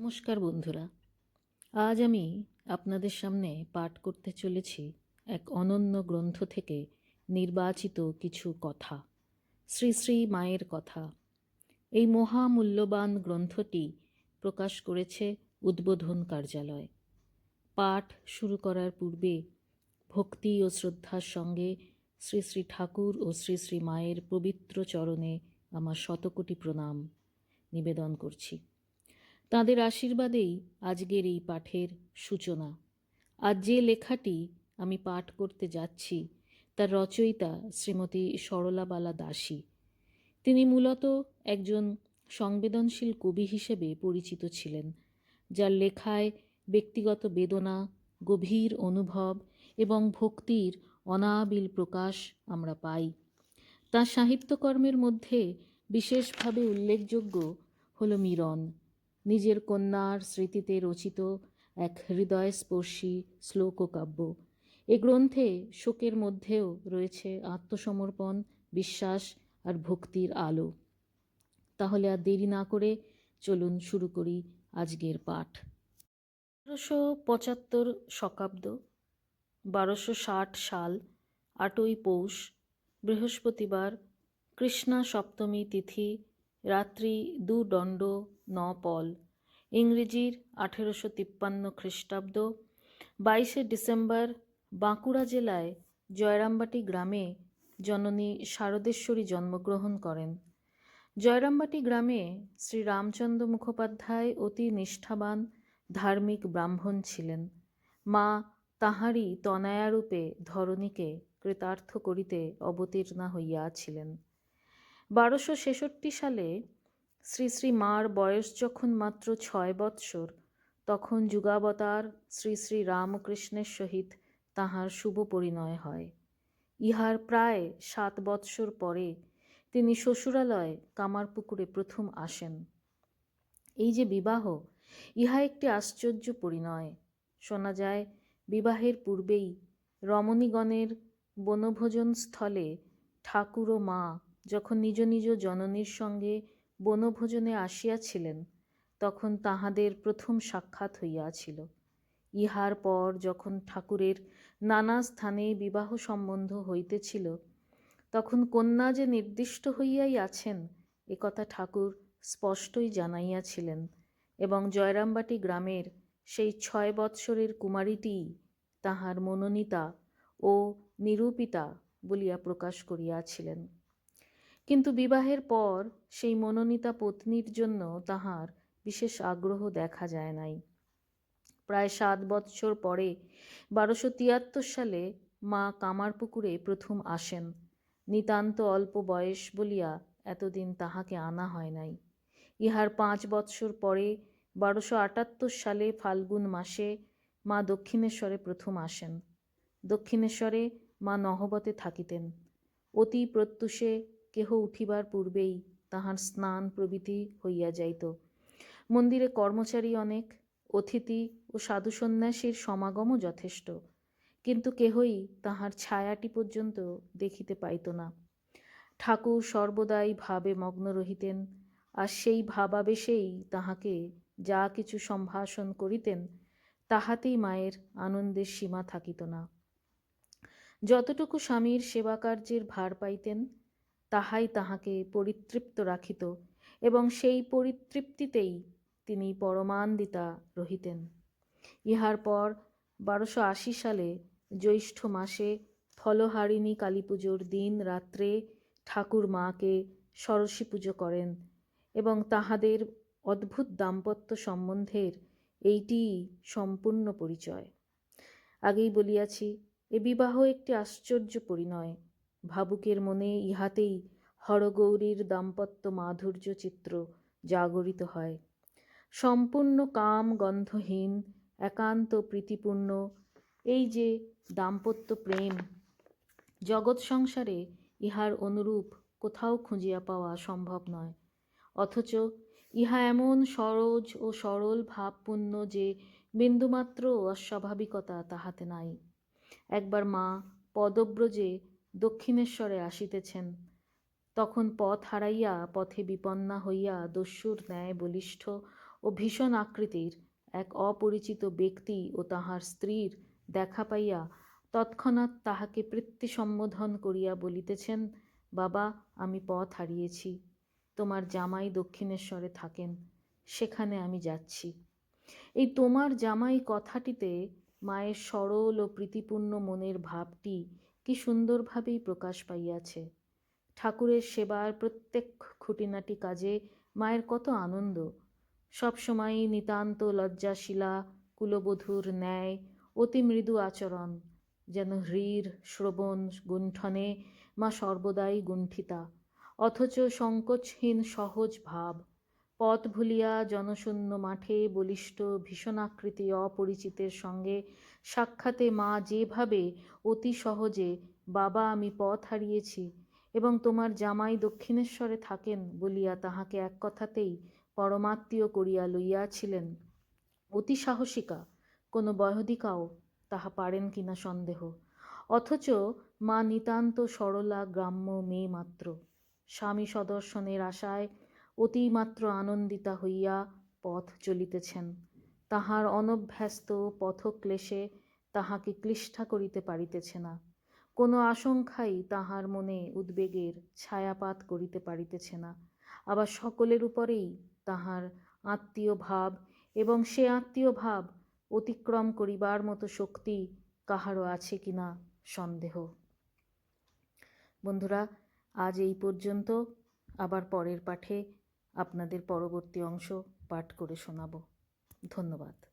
নমস্কার বন্ধুরা। আজ আমি আপনাদের সামনে পাঠ করতে চলেছি এক অনন্য গ্রন্থ থেকে নির্বাচিত কিছু কথা, শ্রী শ্রী মায়ের কথা। এই মহামূল্যবান গ্রন্থটি প্রকাশ করেছে উদ্বোধন কার্যালয়। পাঠ শুরু করার পূর্বে ভক্তি ও শ্রদ্ধার সঙ্গে শ্রী শ্রী ঠাকুর ও শ্রী শ্রী মায়ের পবিত্র চরণে আমার শতকোটি প্রণাম নিবেদন করছি। তাঁদের আশীর্বাদেই আজকের এই পাঠের সূচনা। আজ যে লেখাটি আমি পাঠ করতে যাচ্ছি, তার রচয়িতা শ্রীমতী সরলাবালা দাসী। তিনি মূলত একজন সংবেদনশীল কবি হিসেবে পরিচিত ছিলেন, যার লেখায় ব্যক্তিগত বেদনা, গভীর অনুভব এবং ভক্তির অনাবিল প্রকাশ আমরা পাই। তাঁর সাহিত্যকর্মের মধ্যে বিশেষভাবে উল্লেখযোগ্য হল মিরন। নিজের কন্যার স্মৃতিতে রচিত এক হৃদয়স্পর্শী শ্লোক ও কাব্য এ গ্রন্থে শোকের মধ্যেও রয়েছে আত্মসমর্পণ, বিশ্বাস আর ভক্তির আলো। তাহলে আর দেরি না করে চলুন শুরু করি আজকের পাঠ। বারোশো পঁচাত্তর শকাব্দ, বারোশো ষাট সাল, আটই পৌষ, বৃহস্পতিবার, কৃষ্ণা সপ্তমী তিথি রাত্রি দু দণ্ড ন পল ইংরেজির আঠেরোশো তিপ্পান্ন খ্রিস্টাব্দ, বাইশে ডিসেম্বর, বাঁকুড়া জেলায় জয়রামবাটি গ্রামে জননী শারদেশ্বরী জন্মগ্রহণ করেন। জয়রামবাটি গ্রামে শ্রী রামচন্দ্র মুখোপাধ্যায় অতি নিষ্ঠাবান ধার্মিক ব্রাহ্মণ ছিলেন। মা তাহারই তনায়ারূপে ধরণীকে কৃতার্থ করিতে অবতীর্ণা হইয়াছিলেন। বারোশো ছেষট্টি সালে শ্রী শ্রী মার বয়স যখন মাত্র ছয় বৎসর, তখন যুগাবতার শ্রী শ্রী রামকৃষ্ণের সহিত তাহার শুভ পরিণয় হয়। ইহার প্রায় সাত বৎসর পরে তিনি শ্বশুরালয় কামারপুকুরে প্রথম আসেন। এই যে বিবাহ, ইহা একটি আশ্চর্য পরিণয়। শোনা যায়, বিবাহের পূর্বেই রমণীগণের বনভোজন স্থলে ঠাকুর ও মা যখন নিজ নিজ জননীর সঙ্গে বনভোজনে আসিয়াছিলেন, তখন তাহাদের প্রথম সাক্ষাৎ হইয়াছিল। ইহার পর যখন ঠাকুরের নানা স্থানে বিবাহ সম্বন্ধ হইতেছিল, তখন কন্যা যে নির্দিষ্ট হইয়াই আছেন একথা ঠাকুর স্পষ্টই জানাইয়াছিলেন এবং জয়রামবাটি গ্রামের সেই ছয় বৎসরের কুমারীটিই তাহার মনোনীতা ও নিরূপিতা বলিয়া প্রকাশ করিয়াছিলেন। কিন্তু বিবাহের পর সেই মনোনীতা পত্নীর জন্য তাহার বিশেষ আগ্রহ দেখা যায় নাই। প্রায় সাত বৎসর পরে বারোশো তিয়াত্তর সালে মা কামারপুকুরে প্রথম আসেন। নিতান্ত অল্প বয়স বলিয়া এতদিন তাহাকে আনা হয় নাই। ইহার পাঁচ বৎসর পরে বারোশো আটাত্তর সালে ফাল্গুন মাসে মা দক্ষিণেশ্বরে প্রথম আসেন। দক্ষিণেশ্বরে মা নহবতে থাকিতেন। অতি প্রত্যুষে কেহ উঠিবার পূর্বেই তাহার স্নান প্রভৃতি হইয়া যাইত। মন্দিরে কর্মচারী অনেক, অতিথি ও সাধু সন্ন্যাসীর সমাগমও যথেষ্ট, কিন্তু কেহই তাহার ছায়াটি পর্যন্ত দেখিতে পাইত না। ঠাকুর সর্বদাই ভাবে মগ্ন রহিতেন, আর সেই ভাবাবেশেই তাহাকে যা কিছু সম্ভাষণ করিতেন, তাহাতেই মায়ের আনন্দের সীমা থাকিত না। যতটুকু স্বামীর সেবাকার্যের ভার পাইতেন তাহাই তাহাকে পরিতৃপ্ত রাখিত, এবং সেই পরিতৃপ্তিতেই তিনি পরমান্বিতা রহিতেন। ইহার পর বারোশো আশি সালে জ্যৈষ্ঠ মাসে ফলহারিণী কালী পুজোর দিন রাত্রে ঠাকুর মাকে সরস্বী পুজো করেন, এবং তাহাদের অদ্ভুত দাম্পত্য সম্বন্ধের এইটিই সম্পূর্ণ পরিচয়। আগেই বলিয়াছি, এ বিবাহ একটি আশ্চর্য পরিণয়। ভাবুকের মনে ইহাতেই হরগৌরীর দাম্পত্য মাধুর্য চিত্র জাগরিত হয়। সম্পূর্ণ কাম গন্ধহীন, একান্ত প্রীতিপূর্ণ, এই যে দাম্পত্য প্রেম, জগৎ সংসারে ইহার অনুরূপ কোথাও খুঁজিয়া পাওয়া সম্ভব নয়। অথচ ইহা এমন সরজ ও সরল ভাবপূর্ণ যে বিন্দুমাত্র অস্বাভাবিকতা তাহাতে নাই। একবার মা পদব্রজে দক্ষিণেশ্বরে আসিতেছেন। তখন পথ হারাইয়া, পথে বিপন্না হইয়া দস্যুর ন্যায় বলিষ্ঠ ও ভীষণ আকৃতির এক অপরিচিত ব্যক্তি ও তাহার স্ত্রীর দেখা পাইয়া তৎক্ষণাৎ তাহাকে পৃত্তি সম্বোধন করিয়া বলিতেছেন, বাবা, আমি পথ হারিয়েছি। তোমার জামাই দক্ষিণেশ্বরে থাকেন। সেখানে আমি যাচ্ছি। এই তোমার জামাই কথাটিতে মায়ের সরল ও প্রীতিপূর্ণ মনের ভাবটি কি সুন্দরভাবেই প্রকাশ পাইয়াছে। ঠাকুরের সেবার প্রত্যেক খুঁটিনাটি কাজে মায়ের কত আনন্দ। সবসময়ই নিতান্ত লজ্জাশীলা, কুলবধূর ন্যায়, অতি মৃদু আচরণ, যেন হ্রীর শ্রবণ, গুণ্ঠনে মা সর্বদাই গুণ্ঠিতা, অথচ সংকোচহীন সহজ ভাব। পথ ভুলিয়া জনশূন্য মাঠে বলিষ্ঠ ভীষণাকৃতি অপরিচিতের সঙ্গে সাক্ষাতে মা যেভাবে অতি সহজে, বাবা, আমি পথ হারিয়েছি এবং তোমার জামাই দক্ষিণেশ্বরে থাকেন বলিয়া তাহাকে এক কথাতেই পরমাত্মীয় করিয়া লইয়াছিলেন। অতি সাহসিকা, কোনো বয়দিকাও তাহা পারেন কিনা সন্দেহ। অথচ মা নিতান্ত সরলা গ্রাম্য মেয়ে মাত্র। স্বামী সদর্শনের আশায় অতিমাত্র আনন্দিতা হইয়া পথ চলিতেছেন। তাহার অনভ্যস্ত পথক্লেশে তাহাকে ক্লিষ্ঠা করিতে পারিতেছে না। কোনো আশঙ্কাই তাহার মনে উদ্বেগের ছায়াপাত করিতে পারিতেছে না। আবার সকলের উপরেই তাহার আত্মীয় ভাব এবং সে আত্মীয় ভাব অতিক্রম করিবার মতো শক্তি কাহারও আছে কি না সন্দেহ। বন্ধুরা, আজ এই পর্যন্ত। আবার পরের পাঠে আপনাদের পরবর্তী অংশ পাঠ করে শোনাব। ধন্যবাদ।